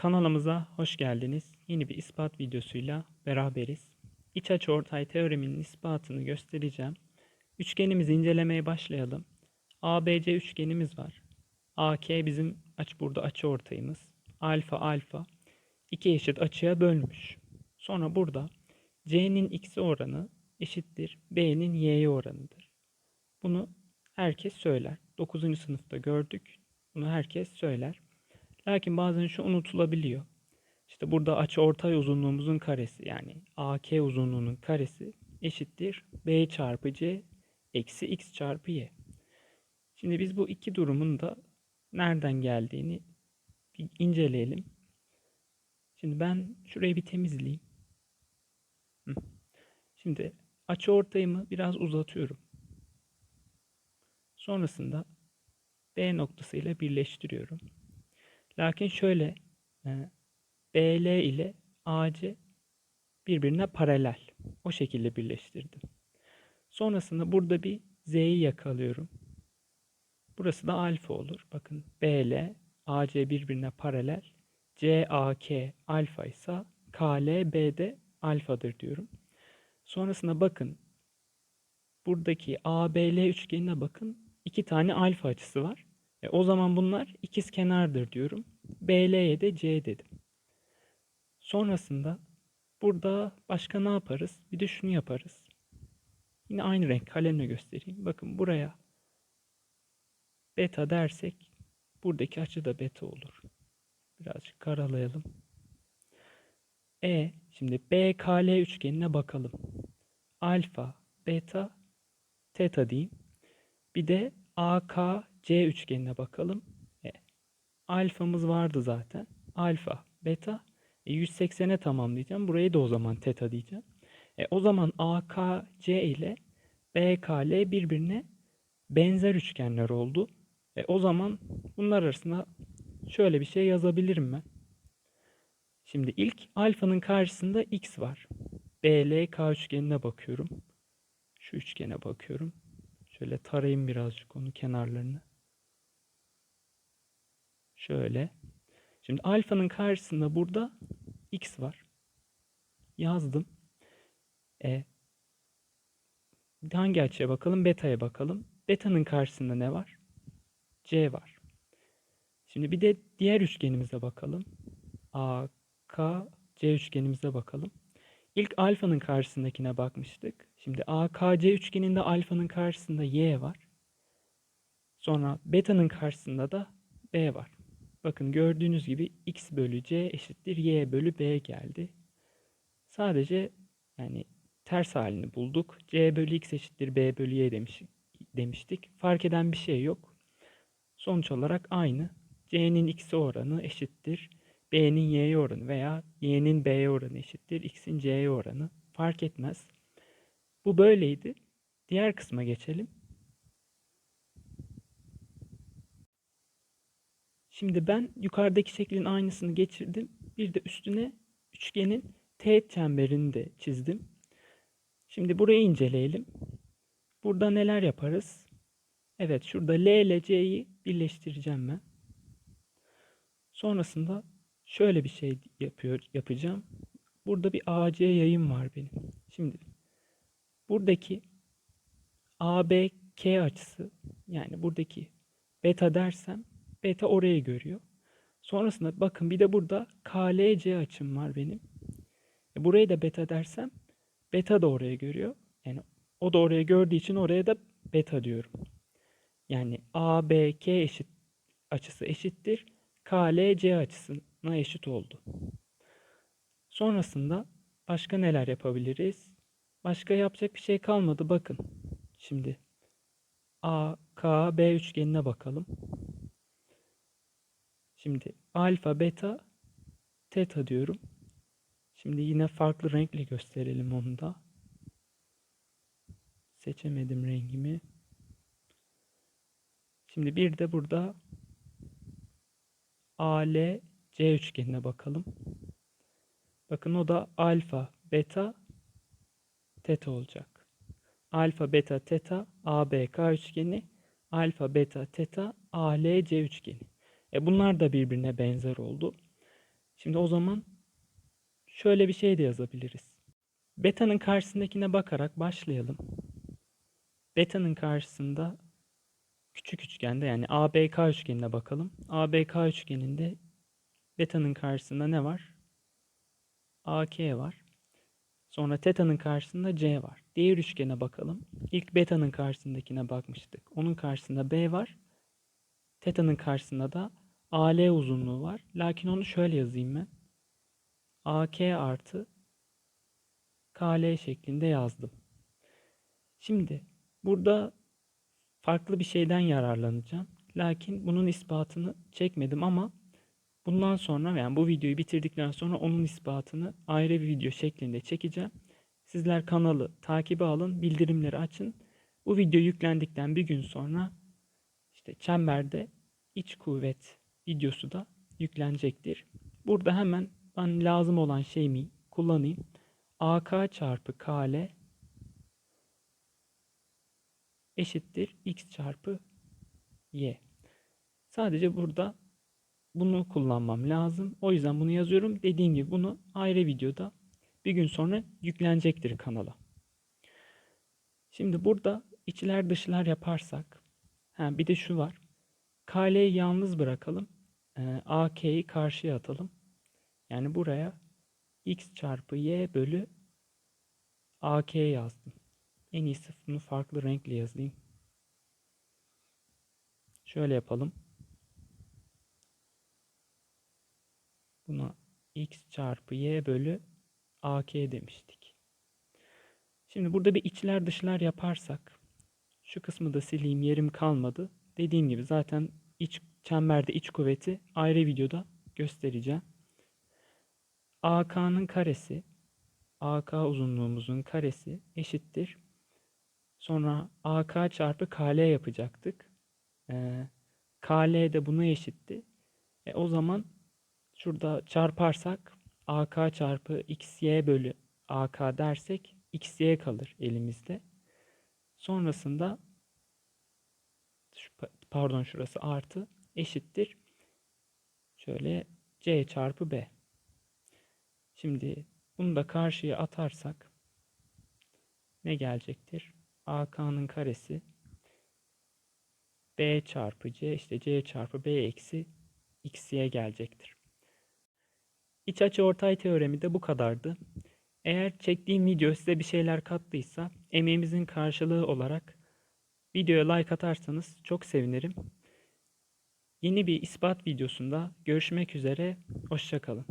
Kanalımıza hoş geldiniz. Yeni bir ispat videosuyla beraberiz. İç açıortay teoreminin ispatını göstereceğim. Üçgenimizi incelemeye başlayalım. ABC üçgenimiz var. AK bizim aç burada açıortayımız. Alfa alfa iki eşit açıya bölmüş. Sonra burada C'nin x'e oranı eşittir B'nin y'ye oranıdır. Bunu herkes söyler. 9. sınıfta gördük. Bunu herkes söyler. Lakin bazen şu unutulabiliyor. İşte burada açı ortay uzunluğumuzun karesi yani AK uzunluğunun karesi eşittir B çarpı C eksi X çarpı Y. Şimdi biz bu iki durumun da nereden geldiğini bir inceleyelim. Şimdi ben şurayı bir temizleyeyim. Şimdi açı ortayımı biraz uzatıyorum. Sonrasında B noktasıyla birleştiriyorum. Lakin şöyle e, BL ile AC birbirine paralel. O şekilde birleştirdim. Sonrasında burada bir Z'yi yakalıyorum. Burası da alfa olur. Bakın BL, AC birbirine paralel. CAK alfa ise KL B'de alfadır diyorum. Sonrasında bakın buradaki ABL üçgenine bakın. iki tane alfa açısı var. E, o zaman bunlar ikiz kenardır diyorum. BL'ye de C dedim. Sonrasında burada başka ne yaparız? Bir de şunu yaparız. Yine aynı renk kalemle göstereyim. Bakın buraya beta dersek buradaki açı da beta olur. Birazcık karalayalım. E şimdi BKL üçgenine bakalım. Alfa, beta, teta diyeyim. Bir de AKC üçgenine bakalım. E, alfamız vardı zaten. Alfa, beta. E, 180'e tamamlayacağım. Burayı da o zaman teta diyeceğim. E, o zaman AKC ile BKL birbirine benzer üçgenler oldu. E, o zaman bunlar arasında şöyle bir şey yazabilirim ben. Şimdi ilk alfanın karşısında x var. BLK üçgenine bakıyorum. Şu üçgene bakıyorum. Şöyle tarayayım birazcık onu kenarlarını. Şöyle. Şimdi alfanın karşısında burada x var. Yazdım. E, hangi açıya bakalım? Beta'ya bakalım. Beta'nın karşısında ne var? C var. Şimdi bir de diğer üçgenimize bakalım. A, K, C üçgenimize bakalım. İlk alfanın karşısındakine bakmıştık. Şimdi AKC üçgeninde alfanın karşısında Y var. Sonra beta'nın karşısında da B var. Bakın gördüğünüz gibi x bölü c eşittir y bölü b geldi. Sadece yani ters halini bulduk. c bölü x eşittir b bölü y demiş, demiştik. Fark eden bir şey yok. Sonuç olarak aynı. c'nin x'e oranı eşittir. b'nin y'ye oranı veya y'nin b'ye oranı eşittir. x'in c'ye oranı. Fark etmez. Bu böyleydi. Diğer kısma geçelim. Şimdi ben yukarıdaki şeklin aynısını geçirdim. Bir de üstüne üçgenin teğet çemberini de çizdim. Şimdi burayı inceleyelim. Burada neler yaparız? Evet şurada L ile C'yi birleştireceğim ben. Sonrasında şöyle bir şey yapıyor, yapacağım. Burada bir AC yayım var benim. Şimdi buradaki ABK açısı yani buradaki beta dersem beta orayı görüyor. Sonrasında bakın bir de burada KLC açım var benim. E burayı da beta dersem beta da oraya görüyor. Yani o da oraya gördüğü için oraya da beta diyorum. Yani ABK eşit açısı eşittir. KLC açısına eşit oldu. Sonrasında başka neler yapabiliriz? Başka yapacak bir şey kalmadı. Bakın. Şimdi A, K, B üçgenine bakalım. Şimdi alfa, beta, teta diyorum. Şimdi yine farklı renkle gösterelim onu da. Seçemedim rengimi. Şimdi bir de burada AL, C üçgenine bakalım. Bakın o da alfa, beta, teta olacak. Alfa, beta, teta, ABK üçgeni, alfa, beta, teta, ALC üçgeni. E bunlar da birbirine benzer oldu. Şimdi o zaman şöyle bir şey de yazabiliriz. Beta'nın karşısındakine bakarak başlayalım. Beta'nın karşısında küçük üçgende yani ABK üçgenine bakalım. ABK üçgeninde beta'nın karşısında ne var? AK var. Sonra teta'nın karşısında C var. Diğer üçgene bakalım. İlk beta'nın karşısındakine bakmıştık. Onun karşısında B var. Teta'nın karşısında da AL uzunluğu var. Lakin onu şöyle yazayım ben. AK artı KL şeklinde yazdım. Şimdi burada farklı bir şeyden yararlanacağım. Lakin bunun ispatını çekmedim ama bundan sonra yani bu videoyu bitirdikten sonra onun ispatını ayrı bir video şeklinde çekeceğim. Sizler kanalı takibe alın, bildirimleri açın. Bu video yüklendikten bir gün sonra işte çemberde iç kuvvet videosu da yüklenecektir. Burada hemen ben lazım olan şeyimi kullanayım. AK çarpı KL eşittir x çarpı y. Sadece burada bunu kullanmam lazım. O yüzden bunu yazıyorum. Dediğim gibi bunu ayrı videoda bir gün sonra yüklenecektir kanala. Şimdi burada içler dışlar yaparsak ha, bir de şu var. KL'yi yalnız bırakalım. Ee, AK'yi karşıya atalım. Yani buraya x çarpı y bölü AK yazdım. En iyisi bunu farklı renkle yazayım. Şöyle yapalım. Buna x çarpı y bölü AK demiştik. Şimdi burada bir içler dışlar yaparsak şu kısmı da sileyim yerim kalmadı. Dediğim gibi zaten iç çemberde iç kuvveti ayrı videoda göstereceğim. AK'nın karesi AK uzunluğumuzun karesi eşittir. Sonra AK çarpı KL yapacaktık. Ee, KL de buna eşitti. E, o zaman şurada çarparsak AK çarpı XY bölü AK dersek XY kalır elimizde. Sonrasında pardon şurası artı eşittir. Şöyle C çarpı B. Şimdi bunu da karşıya atarsak ne gelecektir? AK'nın karesi B çarpı C işte C çarpı B eksi XY gelecektir. İç açı ortay teoremi de bu kadardı. Eğer çektiğim video size bir şeyler kattıysa emeğimizin karşılığı olarak videoya like atarsanız çok sevinirim. Yeni bir ispat videosunda görüşmek üzere. Hoşçakalın.